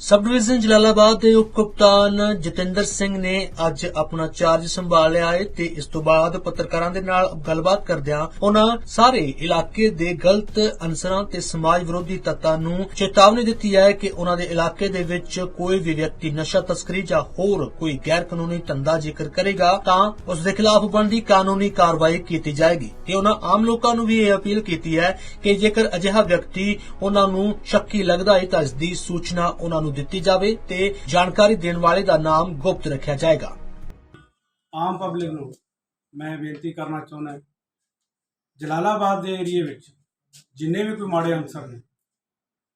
Sub division Jalalabad ਦੇ ਉਪ ਕਪਤਾਨ ਜਤਿੰਦਰ ਸਿੰਘ ਨੇ ਅੱਜ ਆਪਣਾ ਚਾਰਜ ਸੰਭਾਲਿਆ ਹੈ ਤੇ ਇਸ ਤੋਂ ਬਾਅਦ ਪੱਤਰਕਾਰਾਂ ਦੇ ਨਾਲ ਗੱਲਬਾਤ ਕਰਦਿਆਂ ਉਹਨਾਂ ਸਾਰੇ ਇਲਾਕੇ ਦੇ ਗਲਤ ਅਨਸਰਾਂ ਤੇ ਸਮਾਜ ਵਿਰੋਧੀ ਤੱਤਾਂ ਨੂੰ ਚੇਤਾਵਨੀ ਦਿੱਤੀ ਹੈ ਕਿ ਉਹਨਾਂ ਦੇ ਇਲਾਕੇ ਦੇ ਵਿੱਚ ਕੋਈ ਵੀ ਵਿਅਕਤੀ ਨਸ਼ਾ ਤਸਕਰੀ ਜਾਂ ਹੋਰ ਕੋਈ ਗੈਰ ਕਾਨੂੰਨੀ ਧੰਦਾ ਜ਼ਿਕਰ ਕਰੇਗਾ ਤਾਂ ਉਸ ਦੇ ਖਿਲਾਫ ਬਣਦੀ ਕਾਨੂੰਨੀ ਕਾਰਵਾਈ ਕੀਤੀ ਜਾਏਗੀ ਤੇ ਉਹਨਾਂ ਆਮ ਲੋਕਾਂ ਨੂੰ ਵੀ ਇਹ ਅਪੀਲ ਕੀਤੀ ਹੈ ਕਿ ਜੇਕਰ ਅਜਿਹਾ ਵਿਅਕਤੀ ਉਹਨਾਂ ਨੂੰ ਸ਼ੱਕੀ ਲੱਗਦਾ ਹੈ ਤਾਂ ਇਸ ਦੀ ਸੂਚਨਾ ਉਹਨਾਂ ਨੂੰ ਦਿੱਤੀ ਜਾਵੇ ਤੇ ਜਾਣਕਾਰੀ ਦੇਣ ਵਾਲੇ ਦਾ ਨਾਮ ਗੁਪਤ ਰੱਖਿਆ ਜਾਏਗਾ। ਆਮ ਪਬਲਿਕ ਨੂੰ ਮੈਂ ਬੇਨਤੀ ਕਰਨਾ ਚਾਹੁੰਦਾ ਜਲਾਲਾਬਾਦ ਦੇ ਏਰੀਏ ਵਿੱਚ ਜਿੰਨੇ ਵੀ ਕੋਈ ਮਾੜੇ ਅਨਸਰ ਨੇ,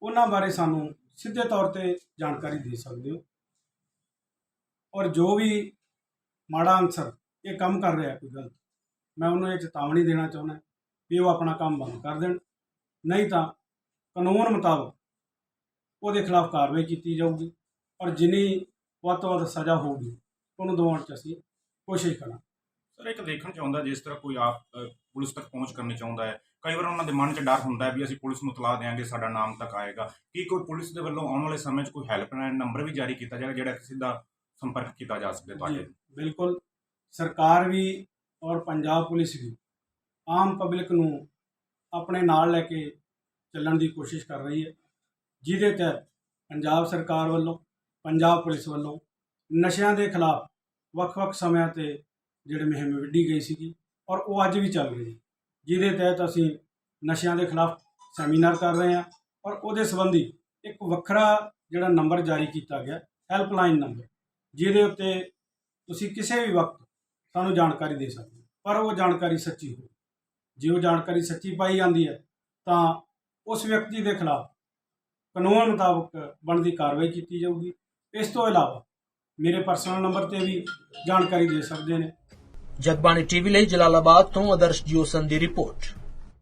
ਉਹਨਾਂ ਬਾਰੇ ਸਾਨੂੰ ਸਿੱਧੇ ਤੌਰ ਤੇ ਜਾਣਕਾਰੀ ਦੇ ਸਕਦੇ ਹੋ। ਔਰ ਜੋ ਵੀ ਮਾੜਾ ਅਨਸਰ ਇਹ ਕੰਮ ਕਰ ਰਿਹਾ ਕੋਈ ਗਲਤ, ਮੈਂ ਉਹਨੂੰ ਇਹ ਚੇਤਾਵਨੀ ਦੇਣਾ ਚਾਹੁੰਦਾ ਵੀ ਉਹ ਆਪਣਾ ਕੰਮ ਬੰਦ ਕਰ ਦੇਣ। ਨਹੀਂ ਤਾਂ ਕਾਨੂੰਨ ਮੁਤਾਬਕ ਉਹਦੇ ਖਿਲਾਫ ਕਾਰਵਾਈ ਕੀਤੀ ਜਾਊਗੀ ਔਰ ਜਿੰਨੀ ਵੱਧ ਤੋਂ ਵੱਧ ਸਜ਼ਾ ਹੋਊਗੀ ਉਹਨੂੰ ਦਿਵਾਉਣ 'ਚ ਅਸੀਂ ਕੋਸ਼ਿਸ਼ ਕਰਾਂਗੇ। ਸਰ ਇੱਕ ਦੇਖਣ ਚ ਆਉਂਦਾ ਜਿਸ ਤਰ੍ਹਾਂ ਕੋਈ ਆਪ ਪੁਲਿਸ ਤੱਕ ਪਹੁੰਚ ਕਰਨੀ ਚਾਹੁੰਦਾ ਹੈ ਕਈ ਵਾਰ ਉਹਨਾਂ ਦੇ ਮਨ 'ਚ ਡਰ ਹੁੰਦਾ ਹੈ ਵੀ ਅਸੀਂ ਪੁਲਿਸ ਨੂੰ ਤਲਾ ਦੇਾਂਗੇ ਸਾਡਾ ਨਾਮ ਤੱਕ ਆਏਗਾ। ਕੀ ਕੋਈ ਪੁਲਿਸ ਦੇ ਵੱਲੋਂ ਆਉਣ ਵਾਲੇ ਸਮੇਂ 'ਚ ਕੋਈ ਹੈਲਪਲਾਈਨ ਨੰਬਰ ਵੀ ਜਾਰੀ ਕੀਤਾ ਜਾਏਗਾ ਜਿਹੜਾ ਕਿ ਸਿੱਧਾ ਸੰਪਰਕ ਕੀਤਾ ਜਾ ਸਕੇ ਤੁਹਾਡੇ ਬਿਲਕੁਲ। ਸਰਕਾਰ ਵੀ ਔਰ ਪੰਜਾਬ ਪੁਲਿਸ ਵੀ ਆਮ ਪਬਲਿਕ ਨੂੰ ਆਪਣੇ ਨਾਲ ਲੈ ਕੇ ਚੱਲਣ ਦੀ ਕੋਸ਼ਿਸ਼ ਕਰ ਰਹੀ ਹੈ। ਜਿਹਦੇ ਤਹਿਤ ਪੰਜਾਬ ਸਰਕਾਰ ਵੱਲੋਂ, ਪੰਜਾਬ ਪੁਲਿਸ ਵੱਲੋਂ ਨਸ਼ਿਆਂ ਦੇ ਖਿਲਾਫ ਵੱਖ-ਵੱਖ ਸਮਿਆਂ ਤੇ ਜਿਹੜੇ ਮੁਹਿੰਮ ਵਿੱਢੀ ਗਈ ਸੀਗੀ ਔਰ ਉਹ ਅੱਜ ਵੀ ਚੱਲ ਰਹੀ ਹੈ। ਜਿਹਦੇ ਤਹਿਤ ਅਸੀਂ ਨਸ਼ਿਆਂ ਦੇ ਖਿਲਾਫ ਸੈਮੀਨਾਰ ਕਰ ਰਹੇ ਹਾਂ ਔਰ ਉਹਦੇ ਸੰਬੰਧੀ ਇੱਕ ਵੱਖਰਾ ਜਿਹੜਾ ਨੰਬਰ ਜਾਰੀ ਕੀਤਾ ਗਿਆ, ਹੈਲਪਲਾਈਨ ਨੰਬਰ, ਜਿਹਦੇ ਉੱਤੇ ਤੁਸੀਂ ਕਿਸੇ ਵੀ ਵਕਤ ਸਾਨੂੰ ਜਾਣਕਾਰੀ ਦੇ ਸਕਦੇ ਹੋ, ਪਰ ਉਹ ਜਾਣਕਾਰੀ ਸੱਚੀ ਹੋਵੇ। ਜੇ ਉਹ ਜਾਣਕਾਰੀ ਸੱਚੀ ਪਾਈ ਜਾਂਦੀ ਹੈ ਤਾਂ ਉਸ ਵਿਅਕਤੀ ਦੇ ਖਿਲਾਫ ਕਾਨੂੰਨ ਮੁਤਾਬਕ ਬਣਦੀ ਕਾਰਵਾਈ ਕੀਤੀ ਜਾਊਗੀ। ਇਸ ਤੋਂ ਇਲਾਵਾ ਮੇਰੇ ਪਰਸਨਲ ਨੰਬਰ ਤੇ ਵੀ ਜਾਣਕਾਰੀ ਦੇ ਸਕਦੇ ਨੇ। ਜਗਬਾਣੀ ਟੀਵੀ ਲਈ ਜਲਾਲਾਬਾਦ ਤੋਂ ਆਦਰਸ਼ ਜੀਓਸਨ ਦੀ ਰਿਪੋਰਟ।